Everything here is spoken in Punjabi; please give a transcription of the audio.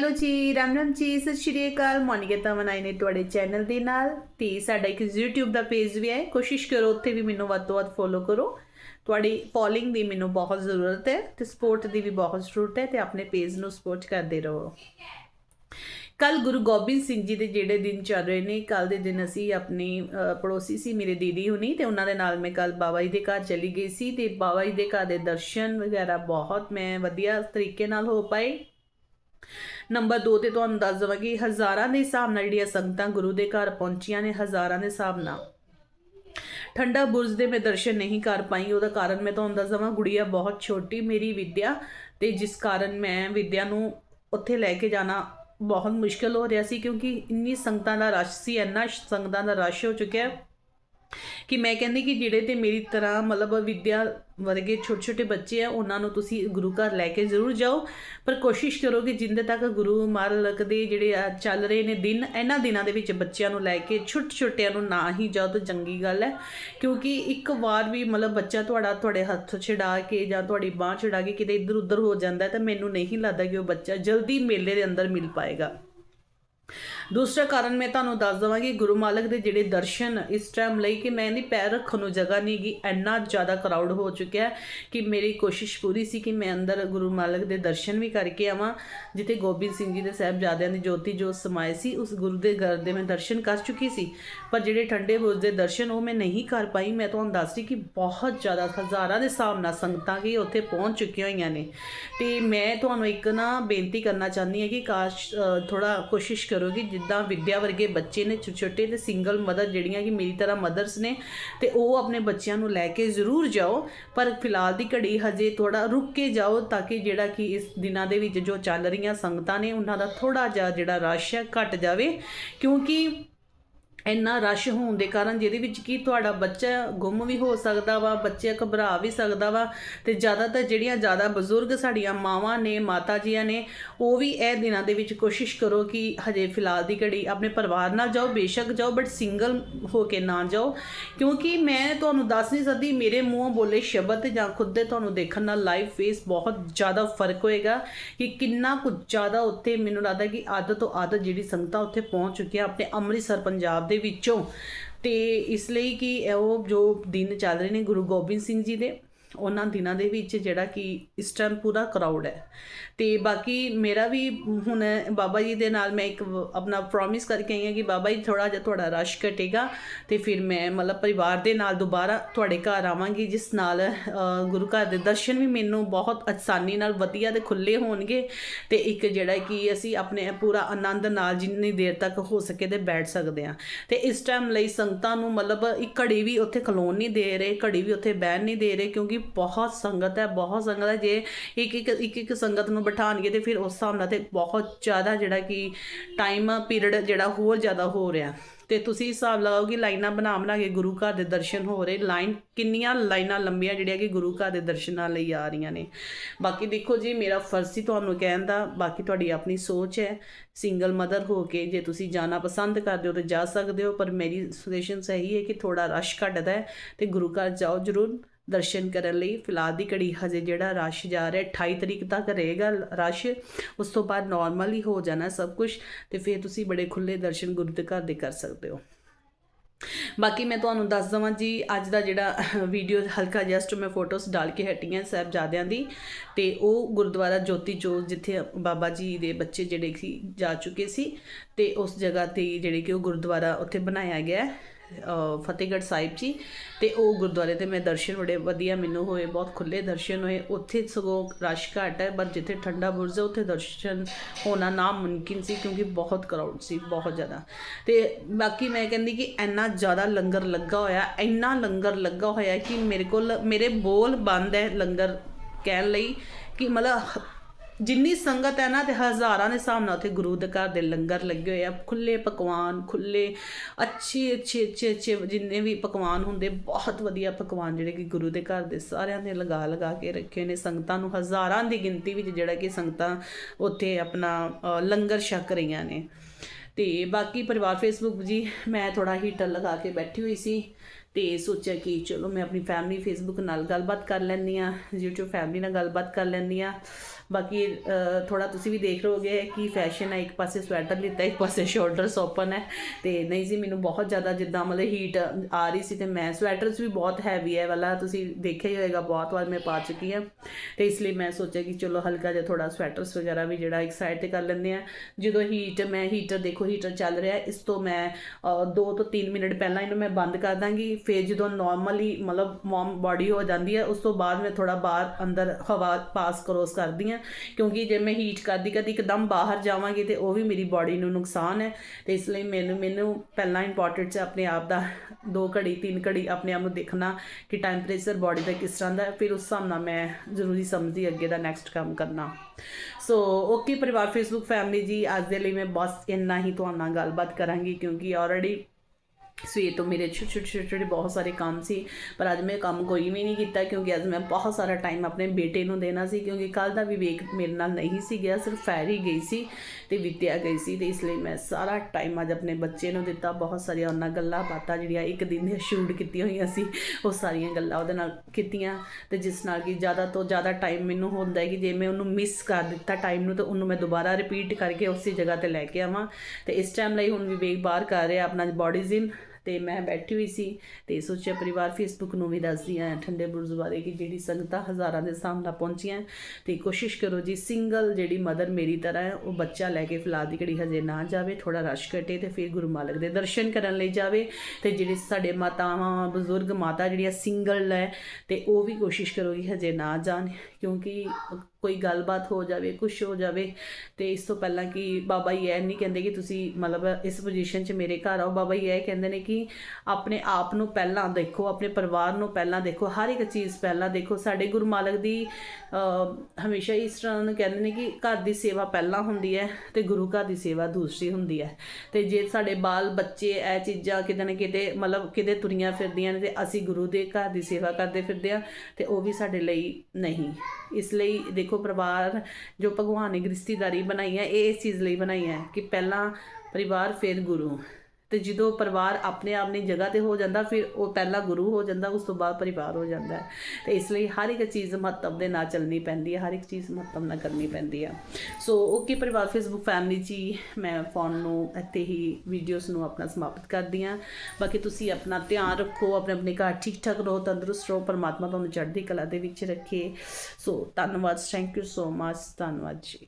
ਹੈਲੋ ਜੀ, ਰਾਮ ਰਾਮ ਜੀ, ਸਤਿ ਸ਼੍ਰੀ ਅਕਾਲ। ਮੋਨਿਕਾ ਤਮਨਾਈ ਨੇ ਤੁਹਾਡੇ ਚੈਨਲ ਦੇ ਨਾਲ ਤੇ ਸਾਡਾ ਇੱਕ YouTube ਦਾ ਪੇਜ ਵੀ ਹੈ। ਕੋਸ਼ਿਸ਼ ਕਰੋ ਉੱਥੇ ਵੀ ਮੈਨੂੰ ਵੱਧ ਤੋਂ ਵੱਧ ਫੋਲੋ ਕਰੋ। ਤੁਹਾਡੀ ਫੋਲੋਇੰਗ ਦੀ ਮੈਨੂੰ ਬਹੁਤ ਜ਼ਰੂਰਤ ਹੈ ਤੇ ਸਪੋਰਟ ਦੀ ਵੀ ਬਹੁਤ ਜ਼ਰੂਰਤ ਹੈ ਤੇ ਆਪਣੇ ਪੇਜ ਨੂੰ ਸਪੋਰਟ ਕਰਦੇ ਰਹੋ। ਕੱਲ ਗੁਰੂ ਗੋਬਿੰਦ ਸਿੰਘ ਜੀ ਦੇ ਜਿਹੜੇ ਦਿਨ ਚੱਲ ਰਹੇ ਨੇ ਕੱਲ ਦੇ ਦਿਨ ਅਸੀਂ ਆਪਣੀ ਪੜੋਸੀ ਸੀ ਮੇਰੇ ਦੀਦੀ ਹੁਣੀ ਤੇ ਉਹਨਾਂ ਦੇ ਨਾਲ ਮੈਂ ਕੱਲ ਬਾਬਾ ਜੀ ਦੇ ਘਰ ਚਲੀ ਗਈ ਸੀ ਤੇ ਬਾਬਾ ਜੀ ਦੇ ਘਰ ਦੇ ਦਰਸ਼ਨ ਵਗੈਰਾ ਬਹੁਤ ਮੈਂ ਵਧੀਆ ਤਰੀਕੇ ਨਾਲ ਹੋ ਪਾਏ। ਨੰਬਰ 2 ਤੇ ਤੁਹਾਨੂੰ ਦੱਸ ਦਵਾਂ ਕਿ ਹਜ਼ਾਰਾਂ ਦੇ ਹਿਸਾਬ ਨਾਲ ਜਿਹੜੀਆਂ ਸੰਗਤਾਂ ਗੁਰੂ ਦੇ ਘਰ ਪਹੁੰਚੀਆਂ ਨੇ, ਹਜ਼ਾਰਾਂ ਦੇ ਹਿਸਾਬ ਨਾਲ। ਠੰਡਾ ਬੁਰਜ ਦੇ ਮੈਂ ਦਰਸ਼ਨ ਨਹੀਂ ਕਰ ਪਾਈ, ਉਹਦਾ ਕਾਰਨ ਮੈਂ ਤੁਹਾਨੂੰ ਦੱਸ ਦਵਾਂ, ਗੁੜੀਆ ਬਹੁਤ ਛੋਟੀ ਮੇਰੀ ਵਿਦਿਆ ਤੇ ਜਿਸ ਕਾਰਨ ਮੈਂ ਵਿਦਿਆ ਨੂੰ ਉੱਥੇ ਲੈ ਕੇ ਜਾਣਾ ਬਹੁਤ ਮੁਸ਼ਕਲ ਹੋ ਰਿਹਾ ਸੀ ਕਿਉਂਕਿ ਇੰਨੀ ਸੰਗਤਾਂ ਦਾ ਰਸ਼ ਸੀ, ਇੰਨਾ ਸੰਗਤਾਂ ਦਾ ਰਸ਼ ਹੋ ਚੁੱਕਿਆ। ਕਿ ਮੈਂ ਕਹਿੰਦੀ ਕਿ ਜਿਹੜੇ ਤੇ ਮੇਰੀ ਤਰ੍ਹਾਂ ਮਤਲਬ ਵਿਦਿਆ ਵਰਗੇ ਛੋਟੇ ਛੋਟੇ ਬੱਚੇ ਆ, ਉਹਨਾਂ ਨੂੰ ਤੁਸੀਂ ਗੁਰੂ ਘਰ ਲੈ ਕੇ ਜ਼ਰੂਰ ਜਾਓ। ਪਰ ਕੋਸ਼ਿਸ਼ ਕਰੋ ਕਿ ਜਿੰਦੇ ਤੱਕ ਗੁਰੂ ਮਾਲਕ ਦੇ ਜਿਹੜੇ ਚੱਲ ਰਹੇ ਨੇ ਦਿਨ, ਇਹਨਾਂ ਦਿਨਾਂ ਦੇ ਵਿੱਚ ਬੱਚਿਆਂ ਨੂੰ ਲੈ ਕੇ, ਛੋਟੇ ਛੋਟਿਆਂ ਨੂੰ ਨਾ ਹੀ ਜਾਓ ਤਾਂ ਚੰਗੀ ਗੱਲ ਹੈ। ਕਿਉਂਕਿ ਇੱਕ ਵਾਰ ਵੀ ਮਤਲਬ ਬੱਚਾ ਤੁਹਾਡਾ ਤੁਹਾਡੇ ਹੱਥ ਛਡਾ ਕੇ ਜਾਂ ਤੁਹਾਡੀ ਬਾਹ ਛਡਾ ਕੇ ਕਿਤੇ ਇੱਧਰ ਉੱਧਰ ਹੋ ਜਾਂਦਾ ਤਾਂ ਮੈਨੂੰ ਨਹੀਂ ਲੱਗਦਾ ਕਿ ਉਹ ਬੱਚਾ ਜਲਦੀ ਮੇਲੇ ਦੇ ਅੰਦਰ ਮਿਲ ਪਾਏਗਾ। ਦੂਸਰਾ ਕਾਰਨ ਮੈਂ ਤੁਹਾਨੂੰ ਦੱਸ ਦਵਾਂ ਕਿ ਗੁਰੂ ਮਾਲਕ ਦੇ ਜਿਹੜੇ ਦਰਸ਼ਨ ਇਸ ਟਾਈਮ ਲਈ ਕਿ ਮੈਂ ਨਹੀਂ ਪੈਰ ਰੱਖਣ ਨੂੰ ਜਗ੍ਹਾ ਨਹੀਂ ਗੀ ਇੰਨਾ ਜ਼ਿਆਦਾ ਕਰਾਊਡ ਹੋ ਚੁੱਕਿਆ ਕਿ ਮੇਰੀ ਕੋਸ਼ਿਸ਼ ਪੂਰੀ ਸੀ ਕਿ ਮੈਂ ਅੰਦਰ ਗੁਰੂ ਮਾਲਕ ਦੇ ਦਰਸ਼ਨ ਵੀ ਕਰਕੇ ਆਵਾਂ, ਜਿੱਥੇ ਗੋਬਿੰਦ ਸਿੰਘ ਜੀ ਦੇ ਸਾਹਿਬਜ਼ਾਦਿਆਂ ਦੀ ਜੋਤੀ ਜੋਤ ਸਮਾਏ ਸੀ, ਉਸ ਗੁਰੂ ਦੇ ਘਰ ਦੇ ਮੈਂ ਦਰਸ਼ਨ ਕਰ ਚੁੱਕੀ ਸੀ। ਪਰ ਜਿਹੜੇ ਠੰਡੇ ਬੁਰਜ ਦੇ ਦਰਸ਼ਨ ਉਹ ਮੈਂ ਨਹੀਂ ਕਰ ਪਾਈ, ਮੈਂ ਤੁਹਾਨੂੰ ਦੱਸ ਰਹੀ ਕਿ ਬਹੁਤ ਜ਼ਿਆਦਾ ਹਜ਼ਾਰਾਂ ਦੇ ਹਿਸਾਬ ਨਾਲ ਸੰਗਤਾਂ ਕੀ ਉੱਥੇ ਪਹੁੰਚ ਚੁੱਕੀਆਂ ਹੋਈਆਂ ਨੇ। ਤੇ ਮੈਂ ਤੁਹਾਨੂੰ ਇੱਕ ਨਾ ਬੇਨਤੀ ਕਰਨਾ ਚਾਹੁੰਦੀ ਹਾਂ ਕਿ ਕਾਸ਼ ਥੋੜਾ ਕੋਸ਼ਿਸ਼ ਕਰੋ ਜਿੱਦਾਂ ਵਿਦਿਆ ਵਰਗੇ ਬੱਚੇ ਨੇ, ਛੋਟੇ ਛੋਟੇ ਤੇ ਸਿੰਗਲ ਮਦਰ ਜਿਹੜੀਆਂ ਕਿ ਮੇਰੀ ਤਰ੍ਹਾਂ ਮਦਰਸ ਨੇ, ਤੇ ਉਹ ਆਪਣੇ ਬੱਚਿਆਂ ਨੂੰ ਲੈ ਕੇ ਜ਼ਰੂਰ ਜਾਓ, ਪਰ ਫਿਲਹਾਲ ਦੀ ਘੜੀ ਹਜੇ ਥੋੜਾ ਰੁਕ ਕੇ ਜਾਓ, ਤਾਂ ਕਿ ਜਿਹੜਾ ਕਿ ਇਸ ਦਿਨਾਂ ਦੇ ਵਿੱਚ ਜੋ ਚੱਲ ਰਹੀਆਂ ਸੰਗਤਾਂ ਨੇ, ਉਹਨਾਂ ਦਾ ਥੋੜਾ ਜਿਹਾ ਜਿਹੜਾ ਰਸ਼ ਹੈ ਘਟ ਜਾਵੇ, ਕਿਉਂਕਿ ਇੰਨਾ ਰਸ਼ ਹੋਣ ਦੇ ਕਾਰਨ ਜਿਹਦੇ ਵਿੱਚ ਕੀ ਤੁਹਾਡਾ ਬੱਚਾ ਗੁੰਮ ਵੀ ਹੋ ਸਕਦਾ ਵਾ, ਬੱਚੇ ਘਬਰਾ ਵੀ ਸਕਦਾ ਵਾ ਤੇ ਜ਼ਿਆਦਾਤਰ ਜਿਹੜੀਆਂ ਜ਼ਿਆਦਾ ਬਜ਼ੁਰਗ ਸਾਡੀਆਂ ਮਾਵਾਂ ਨੇ ਮਾਤਾ ਜੀਆਂ ਨੇ, ਉਹ ਵੀ ਇਹ ਦਿਨਾਂ ਦੇ ਵਿੱਚ ਕੋਸ਼ਿਸ਼ ਕਰੋ ਕਿ ਹਜੇ ਫਿਲਹਾਲ ਦੀ ਘੜੀ ਆਪਣੇ ਪਰਿਵਾਰ ਨਾਲ ਜਾਓ, ਬੇਸ਼ੱਕ ਜਾਓ ਬਟ ਸਿੰਗਲ ਹੋ ਕੇ ਨਾ ਜਾਓ। ਕਿਉਂਕਿ ਮੈਂ ਤੁਹਾਨੂੰ ਦੱਸ ਨਹੀਂ ਸਕਦੀ, ਮੇਰੇ ਮੂੰਹੋਂ ਬੋਲੇ ਸ਼ਬਦ ਜਾਂ ਖੁਦ ਦੇ ਤੁਹਾਨੂੰ ਦੇਖਣ ਨਾਲ ਲਾਈਵ ਫੇਸ ਬਹੁਤ ਜ਼ਿਆਦਾ ਫ਼ਰਕ ਹੋਏਗਾ ਕਿ ਕਿੰਨਾ ਕੁ ਜ਼ਿਆਦਾ ਉੱਥੇ ਮੈਨੂੰ ਲੱਗਦਾ ਕਿ ਅੱਧ ਤੋਂ ਅੱਧ ਜਿਹੜੀ ਸੰਗਤਾਂ ਉੱਥੇ ਪਹੁੰਚ ਚੁੱਕੀਆਂ, ਆਪਣੇ ਅੰਮ੍ਰਿਤਸਰ, ਪੰਜਾਬ ਦੇ ਵਿੱਚੋਂ। ਤੇ ਇਸ ਲਈ ਕਿ ਉਹ ਜੋ ਦਿਨ ਚੱਲ ਰਹੇ ਨੇ ਗੁਰੂ ਗੋਬਿੰਦ ਸਿੰਘ ਜੀ ਦੇ ਉਹਨਾਂ ਦਿਨਾਂ ਦੇ ਵਿੱਚ ਜਿਹੜਾ ਕਿ ਇਸ ਟਾਈਮ ਪੂਰਾ ਕਰਾਊਡ ਹੈ। ਤੇ ਬਾਕੀ ਮੇਰਾ ਵੀ ਹੁਣ ਬਾਬਾ ਜੀ ਦੇ ਨਾਲ ਮੈਂ ਇੱਕ ਆਪਣਾ ਪ੍ਰੋਮਿਸ ਕਰਕੇ ਆਈ ਹਾਂ ਕਿ ਬਾਬਾ ਜੀ ਥੋੜਾ ਜਿਹਾ ਤੁਹਾਡਾ ਰਸ਼ ਘਟੇਗਾ ਤੇ ਫਿਰ ਮੈਂ ਮਤਲਬ ਪਰਿਵਾਰ ਦੇ ਨਾਲ ਦੁਬਾਰਾ ਤੁਹਾਡੇ ਘਰ ਆਵਾਂਗੀ, ਜਿਸ ਨਾਲ ਗੁਰੂ ਘਰ ਦੇ ਦਰਸ਼ਨ ਵੀ ਮੈਨੂੰ ਬਹੁਤ ਆਸਾਨੀ ਨਾਲ ਵਧੀਆ ਤੇ ਖੁੱਲੇ ਹੋਣਗੇ ਤੇ ਇੱਕ ਜਿਹੜਾ ਕਿ ਅਸੀਂ ਆਪਣੇ ਪੂਰਾ ਆਨੰਦ ਨਾਲ ਜਿੰਨੀ ਦੇਰ ਤੱਕ ਹੋ ਸਕੇ ਤੇ ਬੈਠ ਸਕਦੇ ਹਾਂ। ਤੇ ਇਸ ਟਾਈਮ ਲਈ ਸੰਗਤਾਂ ਨੂੰ ਮਤਲਬ ਇੱਕ ਘੜੀ ਵੀ ਉੱਥੇ ਖਲੋਣ ਨਹੀਂ ਦੇ ਰਹੇ, ਘੜੀ ਵੀ ਉੱਥੇ ਬਹਿਣ ਨਹੀਂ ਦੇ ਰਹੇ, ਕਿਉਂਕਿ ਬਹੁਤ ਸੰਗਤ ਹੈ, ਬਹੁਤ ਸੰਗਤ ਹੈ। ਜੇ ਇੱਕ ਇੱਕ ਇੱਕ ਇੱਕ ਸੰਗਤ ਨੂੰ ਬਿਠਾਣਗੇ ਤੇ ਫਿਰ ਉਸ ਹਿਸਾਬ ਨਾਲ ਤੇ ਬਹੁਤ ਜ਼ਿਆਦਾ ਜਿਹੜਾ ਕਿ ਟਾਈਮ ਪੀਰੀਅਡ ਜਿਹੜਾ ਹੋਰ ਜ਼ਿਆਦਾ ਹੋ ਰਿਹਾ ਤੇ ਤੁਸੀਂ ਹਿਸਾਬ ਲਗਾਓ ਕਿ ਲਾਈਨਾਂ ਬਣਾ ਬਣਾ ਕੇ ਗੁਰੂ ਘਰ ਦੇ ਦਰਸ਼ਨ ਹੋ ਰਹੇ, ਲਾਈਨ ਕਿੰਨੀਆਂ ਲਾਈਨਾਂ ਲੰਬੀਆਂ ਜਿਹੜੀਆਂ ਕਿ ਗੁਰੂ ਘਰ ਦੇ ਦਰਸ਼ਨਾਂ ਲਈ ਆ ਰਹੀਆਂ ਨੇ। ਬਾਕੀ ਦੇਖੋ ਜੀ, ਮੇਰਾ ਫਰਜ਼ ਸੀ ਤੁਹਾਨੂੰ ਕਹਿਣ ਦਾ, ਬਾਕੀ ਤੁਹਾਡੀ ਆਪਣੀ ਸੋਚ ਹੈ। ਸਿੰਗਲ ਮਦਰ ਹੋ ਕੇ ਜੇ ਤੁਸੀਂ ਜਾਣਾ ਪਸੰਦ ਕਰਦੇ ਹੋ ਤਾਂ ਜਾ ਸਕਦੇ ਹੋ, ਪਰ ਮੇਰੀ ਸੁਜੈਸ਼ਨ ਸਹੀ ਹੈ ਕਿ ਥੋੜਾ ਰਸ਼ ਘਟਦਾ ਹੈ ਤੇ ਗੁਰੂ ਘਰ ਜਾਓ ਜ਼ਰੂਰ। ਦਰਸ਼ਨ ਕਰਨ ਲਈ। ਫਿਲਹਾਲ ਦੀ ਘੜੀ ਹਜੇ ਜਿਹੜਾ ਰਸ਼ ਜਾ ਰਿਹਾ 28 ਤਰੀਕ ਤੱਕ ਰਹੇਗਾ ਰਸ਼। ਉਸ ਤੋਂ ਬਾਅਦ ਨਾਰਮਲ ਹੀ ਹੋ ਜਾਣਾ ਸਭ ਕੁਝ ਤੇ ਫਿਰ ਤੁਸੀਂ ਬੜੇ ਖੁੱਲੇ ਦਰਸ਼ਨ ਗੁਰੂ ਦੇ ਘਰ ਦੇ ਕਰ ਸਕਦੇ ਹੋ। ਬਾਕੀ ਮੈਂ ਤੁਹਾਨੂੰ ਦੱਸ ਦਵਾਂ ਜੀ, ਅੱਜ ਦਾ ਜਿਹੜਾ ਵੀਡੀਓ ਹਲਕਾ ਜਸਟ ਮੈਂ ਫੋਟੋਸ ਡਾਲ ਕੇ ਹਟੀਆਂ ਸਾਹਿਬਜ਼ਾਦਿਆਂ ਦੀ ਤੇ ਉਹ ਗੁਰਦੁਆਰਾ ਜੋਤੀ ਜੋਤ ਜਿੱਥੇ ਬਾਬਾ ਜੀ ਦੇ ਬੱਚੇ ਜਿਹੜੇ ਸੀ, ਜਾ ਚੁੱਕੇ ਸੀ ਤੇ ਉਸ ਜਗ੍ਹਾ ਤੇ ਜਿਹੜੇ ਕਿ ਉਹ ਗੁਰਦੁਆਰਾ ਉੱਥੇ ਬਣਾਇਆ ਗਿਆ। ਫਤਿਹਗੜ੍ਹ ਸਾਹਿਬ ਜੀ ਤੇ ਉਹ ਗੁਰਦੁਆਰੇ ਤੇ ਮੈਂ ਦਰਸ਼ਨ ਬੜੇ ਵਧੀਆ ਮੈਨੂੰ ਹੋਏ, ਬਹੁਤ ਖੁੱਲੇ ਦਰਸ਼ਨ ਹੋਏ। ਉੱਥੇ ਸਗੋਂ ਰਸ਼ ਘੱਟ ਹੈ, ਪਰ ਜਿੱਥੇ ਠੰਡਾ ਬੁਰਜ ਹੈ, ਉੱਥੇ ਦਰਸ਼ਨ ਹੋਣਾ ਨਾ ਮੁਮਕਿਨ ਸੀ ਕਿਉਂਕਿ ਬਹੁਤ ਕਰਾਊਡ ਸੀ, ਬਹੁਤ ਜ਼ਿਆਦਾ। ਤੇ ਬਾਕੀ ਮੈਂ ਕਹਿੰਦੀ ਕਿ ਇੰਨਾ ਜ਼ਿਆਦਾ ਲੰਗਰ ਲੱਗਾ ਹੋਇਆ, ਇੰਨਾ ਲੰਗਰ ਲੱਗਾ ਹੋਇਆ ਕਿ ਮੇਰੇ ਕੋਲ, ਮੇਰੇ ਬੋਲ ਬੰਦ ਹੈ ਲੰਗਰ ਕਹਿਣ ਲਈ ਕਿ ਮਤਲਬ ਜਿੰਨੀ ਸੰਗਤ ਹੈ ਨਾ ਤੇ ਹਜ਼ਾਰਾਂ ਦੇ ਹਿਸਾਬ ਨਾਲ ਉੱਥੇ ਗੁਰੂ ਦੇ ਘਰ ਦੇ ਲੰਗਰ ਲੱਗੇ ਹੋਏ ਆ ਖੁੱਲੇ ਪਕਵਾਨ ਖੁੱਲੇ ਅੱਛੇ ਅੱਛੇ ਅੱਛੇ ਅੱਛੇ ਜਿੰਨੇ ਵੀ ਪਕਵਾਨ ਹੁੰਦੇ, ਬਹੁਤ ਵਧੀਆ ਪਕਵਾਨ ਜਿਹੜੇ ਕਿ ਗੁਰੂ ਦੇ ਘਰ ਦੇ ਸਾਰਿਆਂ ਦੇ ਲਗਾ ਲਗਾ ਕੇ ਰੱਖੇ ਨੇ। ਸੰਗਤਾਂ ਨੂੰ ਹਜ਼ਾਰਾਂ ਦੀ ਗਿਣਤੀ ਵਿੱਚ ਜਿਹੜਾ ਕਿ ਸੰਗਤਾਂ ਉੱਥੇ ਆਪਣਾ ਲੰਗਰ ਛਕ ਰਹੀਆਂ ਨੇ। ਤੇ ਬਾਕੀ ਪਰਿਵਾਰ ਫੇਸਬੁੱਕ ਜੀ, ਮੈਂ ਥੋੜਾ ਹੀਟਰ ਲਗਾ ਕੇ ਬੈਠੀ ਹੋਈ ਸੀ। ਤੇ ਸੋਚਿਆ ਕਿ ਚਲੋ ਮੈਂ ਆਪਣੀ ਫੈਮਿਲੀ ਫੇਸਬੁੱਕ ਨਾਲ ਗੱਲਬਾਤ ਕਰ ਲੈਂਦੀ ਆ YouTube ਫੈਮਿਲੀ ਨਾਲ ਗੱਲਬਾਤ ਕਰ ਲੈਂਦੀ ਆ ਬਾਕੀ ਥੋੜਾ ਤੁਸੀਂ ਵੀ ਦੇਖ ਰਹੋਗੇ ਕਿ ਫੈਸ਼ਨ ਹੈ, ਇੱਕ ਪਾਸੇ ਸਵੈਟਰ ਲਿੱਤਾ, ਇੱਕ ਪਾਸੇ ਸ਼ੋਲਡਰਸ ਓਪਨ ਹੈ। ਤੇ ਨਹੀਂ ਸੀ ਮੈਨੂੰ ਬਹੁਤ ਜ਼ਿਆਦਾ ਜਿੱਦਾਂ ਮਤਲਬ ਹੀਟ ਆ ਰਹੀ ਸੀ ਤੇ ਮੈਂ ਸਵੈਟਰਸ ਵੀ ਬਹੁਤ ਹੈਵੀ ਹੈ ਵਾਲਾ, ਤੁਸੀਂ ਦੇਖਿਆ ਹੀ ਹੋਏਗਾ, ਬਹੁਤ ਵਾਰ ਮੈਂ ਪਾ ਚੁੱਕੀ ਹਾਂ। ਤੇ ਇਸ ਲਈ ਮੈਂ ਸੋਚਿਆ ਕਿ ਚਲੋ ਹਲਕਾ ਜਿਹਾ ਥੋੜਾ ਸਵੈਟਰਸ ਵਗੈਰਾ ਵੀ ਜਿਹੜਾ ਇੱਕ ਸਾਈਡ ਤੇ ਕਰ ਲੈਂਦੇ ਆ ਜਦੋਂ ਹੀਟ ਮੈਂ ਹੀਟਰ ਦੇਖੋ ਹੀਟਰ ਚੱਲ ਰਿਹਾ, ਇਸ ਤੋਂ ਮੈਂ 2 ਤੋਂ 3 ਮਿੰਟ ਪਹਿਲਾਂ ਇਹਨੂੰ ਮੈਂ ਬੰਦ ਕਰ ਦਾਂਗੀ। ਫੇਰ ਜਦੋਂ ਨਾਰਮਲੀ ਮਤਲਬ ਵਾਰਮ ਬਾਡੀ ਹੋ ਜਾਂਦੀ ਹੈ, ਉਸ ਤੋਂ ਬਾਅਦ ਮੈਂ ਥੋੜਾ ਬਾਹਰ ਅੰਦਰ ਹਵਾ ਪਾਸ ਕਰੋਸ ਕਰਦੀ ਹਾਂ, ਕਿਉਂਕਿ ਜੇ ਮੈਂ ਹੀਟ ਕਰਦੀ, ਕਦੀ ਇੱਕਦਮ ਬਾਹਰ ਜਾਵਾਂਗੀ ਤੇ ਉਹ ਵੀ ਮੇਰੀ ਬਾਡੀ ਨੂੰ ਨੁਕਸਾਨ ਹੈ। ਤੇ ਇਸ ਲਈ ਮੈਨੂੰ ਮੈਨੂੰ ਪਹਿਲਾਂ ਇੰਪੋਰਟੈਂਟ ਹੈ ਆਪਣੇ ਆਪ ਦਾ ਦੋ ਘੜੀ, ਤਿੰਨ ਘੜੀ ਆਪਣੇ ਆਪ ਨੂੰ ਦੇਖਣਾ ਕਿ ਟੈਂਪਰੇਚਰ ਬਾਡੀ ਦਾ ਕਿਸ ਤਰ੍ਹਾਂ ਦਾ ਫਿਰ ਉਸ ਹਿਸਾਬ ਨਾਲ ਮੈਂ ਜ਼ਰੂਰੀ ਸਮਝਦੀ ਅੱਗੇ ਦਾ ਨੈਕਸਟ ਕੰਮ ਕਰਨਾ। ਸੋ ਓਕੇ ਪਰਿਵਾਰ ਫੇਸਬੁੱਕ ਫੈਮਿਲੀ ਜੀ, ਅੱਜ ਦੇ ਲਈ ਮੈਂ ਬਸ ਇੰਨਾ ਹੀ ਤੁਹਾਡੇ ਨਾਲ ਗੱਲਬਾਤ ਕਰਾਂਗੀ, ਕਿਉਂਕਿ ਆਲਰੇਡੀ ਸਵੇਰ ਤੋਂ ਮੇਰੇ ਛੋਟੇ ਛੋਟੇ ਛੋਟੇ ਛੋਟੇ ਬਹੁਤ ਸਾਰੇ ਕੰਮ ਸੀ, ਪਰ ਅੱਜ ਮੈਂ ਕੰਮ ਕੋਈ ਵੀ ਨਹੀਂ ਕੀਤਾ ਕਿਉਂਕਿ ਅੱਜ ਮੈਂ ਬਹੁਤ ਸਾਰਾ ਟਾਈਮ ਆਪਣੇ ਬੇਟੇ ਨੂੰ ਦੇਣਾ ਸੀ ਕਿਉਂਕਿ ਕੱਲ ਦਾ ਵਿਵੇਕ ਮੇਰੇ ਨਾਲ ਨਹੀਂ ਸੀ ਗਿਆ, ਸਿਰਫ ਫੈਰ ਹੀ ਗਈ ਸੀ ਤੇ ਵਿਦਿਆ ਗਈ ਸੀ ਤੇ ਇਸ ਲਈ ਮੈਂ ਸਾਰਾ ਟਾਈਮ ਅੱਜ ਆਪਣੇ ਬੱਚੇ ਨੂੰ ਦਿੱਤਾ, ਬਹੁਤ ਸਾਰੀਆਂ ਉਹਨਾਂ ਗੱਲਾਂ ਬਾਤਾਂ ਜਿਹੜੀਆਂ ਇੱਕ ਦਿਨ ਦੀਆਂ ਸ਼ੂਟ ਕੀਤੀਆਂ ਹੋਈਆਂ ਸੀ, ਉਹ ਸਾਰੀਆਂ ਗੱਲਾਂ ਉਹਦੇ ਨਾਲ ਕੀਤੀਆਂ ਤੇ ਜਿਸ ਨਾਲ ਕਿ ਜ਼ਿਆਦਾ ਤੋਂ ਜ਼ਿਆਦਾ ਟਾਈਮ ਮੈਨੂੰ ਹੁੰਦਾ ਹੈ ਕਿ ਜੇ ਮੈਂ ਉਹਨੂੰ ਮਿਸ ਕਰ ਦਿੱਤਾ ਟਾਈਮ ਨੂੰ ਤਾਂ ਉਹਨੂੰ ਮੈਂ ਦੁਬਾਰਾ ਰਿਪੀਟ ਕਰਕੇ ਉਸੇ ਜਗ੍ਹਾ ਤੇ ਲੈ ਕੇ ਆਵਾਂ ਤੇ ਇਸ ਟਾਈਮ ਲਈ ਹੁਣ ਵਿਵੇਕ ਬਾਹਰ ਕਰ ਰਿਹਾ, ਆਪਣਾ ਬੋਡੀ ਜਿਮ ਤੇ ਮੈਂ ਬੈਠੀ ਹੋਈ ਸੀ ਤੇ ਸੋਚਿਆ ਪਰਿਵਾਰ ਫੇਸਬੁੱਕ ਨੂੰ ਵੀ ਦੱਸਦੀ ਆ ਠੰਡੇ ਬੁਰਜ ਬਾਰੇ ਕਿ ਜਿਹੜੀ ਸੰਗਤਾਂ ਹਜ਼ਾਰਾਂ ਦੇ ਸਾਹਮਣੇ ਪਹੁੰਚੀਆਂ ਤੇ ਕੋਸ਼ਿਸ਼ ਕਰੋ ਜੀ ਸਿੰਗਲ ਜਿਹੜੀ ਮਦਰ ਮੇਰੀ ਤਰ੍ਹਾਂ ਹੈ, ਉਹ ਬੱਚਾ ਲੈ ਕੇ ਫਿਲਹਾਲ ਦੀ ਘੜੀ ਹਜੇ ਨਾ ਜਾਵੇ ਥੋੜਾ ਰਸ਼ ਘਟੇ ਤੇ ਫਿਰ ਗੁਰੂ ਮਾਲਕ ਦੇ ਦਰਸ਼ਨ ਕਰਨ ਲਈ ਜਾਵੇ ਤੇ ਜਿਹੜੇ ਸਾਡੇ ਮਾਤਾਵਾਂ, ਬਜ਼ੁਰਗ ਮਾਤਾ ਜਿਹੜੀਆਂ ਸਿੰਗਲ ਹੈ ਤੇ ਉਹ ਵੀ ਕੋਸ਼ਿਸ਼ ਕਰੋ ਕਿ ਹਜੇ ਨਾ ਜਾਣ ਕਿਉਂਕਿ ਕੋਈ ਗੱਲਬਾਤ ਹੋ ਜਾਵੇ ਕੁਝ ਹੋ ਜਾਵੇ, ਤੇ ਇਸ ਤੋਂ ਪਹਿਲਾਂ ਕਿ ਬਾਬਾ ਜੀ ਇਹ ਨਹੀਂ ਕਹਿੰਦੇ ਕਿ ਤੁਸੀਂ ਮਤਲਬ ਇਸ ਪੋਜੀਸ਼ਨ 'ਚ ਮੇਰੇ ਘਰ ਆਓ। ਬਾਬਾ ਜੀ ਇਹ ਕਹਿੰਦੇ ਨੇ ਕਿ ਆਪਣੇ ਆਪ ਨੂੰ ਪਹਿਲਾਂ ਦੇਖੋ, ਆਪਣੇ ਪਰਿਵਾਰ ਨੂੰ ਪਹਿਲਾਂ ਦੇਖੋ, ਹਰ ਇੱਕ ਚੀਜ਼ ਪਹਿਲਾਂ ਦੇਖੋ। ਸਾਡੇ ਗੁਰੂ ਮਾਲਕ ਦੀ ਹਮੇਸ਼ਾ ਇਸ ਤਰ੍ਹਾਂ ਨੂੰ ਕਹਿੰਦੇ ਨੇ ਕਿ ਘਰ ਦੀ ਸੇਵਾ ਪਹਿਲਾਂ ਹੁੰਦੀ ਹੈ ਤੇ ਗੁਰੂ ਘਰ ਦੀ ਸੇਵਾ ਦੂਸਰੀ ਹੁੰਦੀ ਹੈ। ਤੇ ਜੇ ਸਾਡੇ ਬਾਲ ਬੱਚੇ ਇਹ ਚੀਜ਼ਾਂ ਕਿਤੇ ਨਾ ਕਿਤੇ ਮਤਲਬ ਕਿਤੇ ਤੁਰੀਆਂ ਫਿਰਦੀਆਂ ਨੇ ਤੇ ਅਸੀਂ ਗੁਰੂ ਦੇ ਘਰ ਦੀ ਸੇਵਾ ਕਰਦੇ ਫਿਰਦੇ ਆ ਤੇ ਉਹ ਵੀ ਸਾਡੇ ਲਈ ਨਹੀਂ। ਇਸ ਲਈ ਦੇਖੋ ਪਰਿਵਾਰ ਜੋ ਭਗਵਾਨ ਨੇ ਗ੍ਰਸਤੀਦਾਰੀ ਬਣਾਈ ਹੈ, ਇਹ ਇਸ ਚੀਜ਼ ਲਈ ਬਣਾਈ ਹੈ ਕਿ ਪਹਿਲਾਂ ਪਰਿਵਾਰ, ਫਿਰ ਗੁਰੂ। ਤੇ ਜਦੋਂ ਪਰਿਵਾਰ ਆਪਣੇ ਆਪਣੀ ਜਗ੍ਹਾ ਤੇ ਹੋ ਜਾਂਦਾ, ਫਿਰ ਉਹ ਪਹਿਲਾ ਗੁਰੂ ਹੋ ਜਾਂਦਾ, ਉਸ ਤੋਂ ਬਾਅਦ ਪਰਿਵਾਰ ਹੋ ਜਾਂਦਾ ਹੈ। ਤੇ ਇਸ ਲਈ ਹਰ ਇੱਕ ਚੀਜ਼ ਮਹੱਤਵ ਦੇ ਨਾਲ ਚੱਲਣੀ ਪੈਂਦੀ ਹੈ, ਹਰ ਇੱਕ ਚੀਜ਼ ਮਹੱਤਵ ਨਾਲ ਕਰਨੀ ਪੈਂਦੀ ਹੈ। ਸੋ ਓਕੇ ਪਰਿਵਾਰ ਫੇਸਬੁੱਕ ਫੈਮਿਲੀ ਜੀ ਮੈਂ ਫੋਨ ਨੂੰ ਇੱਥੇ ਹੀ ਵੀਡੀਓਜ਼ ਨੂੰ ਆਪਣਾ ਸਮਾਪਤ ਕਰਦੀ ਹਾਂ। ਬਾਕੀ ਤੁਸੀਂ ਆਪਣਾ ਧਿਆਨ ਰੱਖੋ, ਆਪਣੇ ਆਪਣੇ ਘਰ ਠੀਕ ਠਾਕ ਰਹੋ, ਤੰਦਰੁਸਤ ਰਹੋ, ਪਰਮਾਤਮਾ ਤੁਹਾਨੂੰ ਚੜ੍ਹਦੀ ਕਲਾ ਦੇ ਵਿੱਚ ਰੱਖੇ। ਸੋ ਧੰਨਵਾਦ ਥੈਂਕ ਯੂ ਸੋ ਮਚ ਧੰਨਵਾਦ ਜੀ।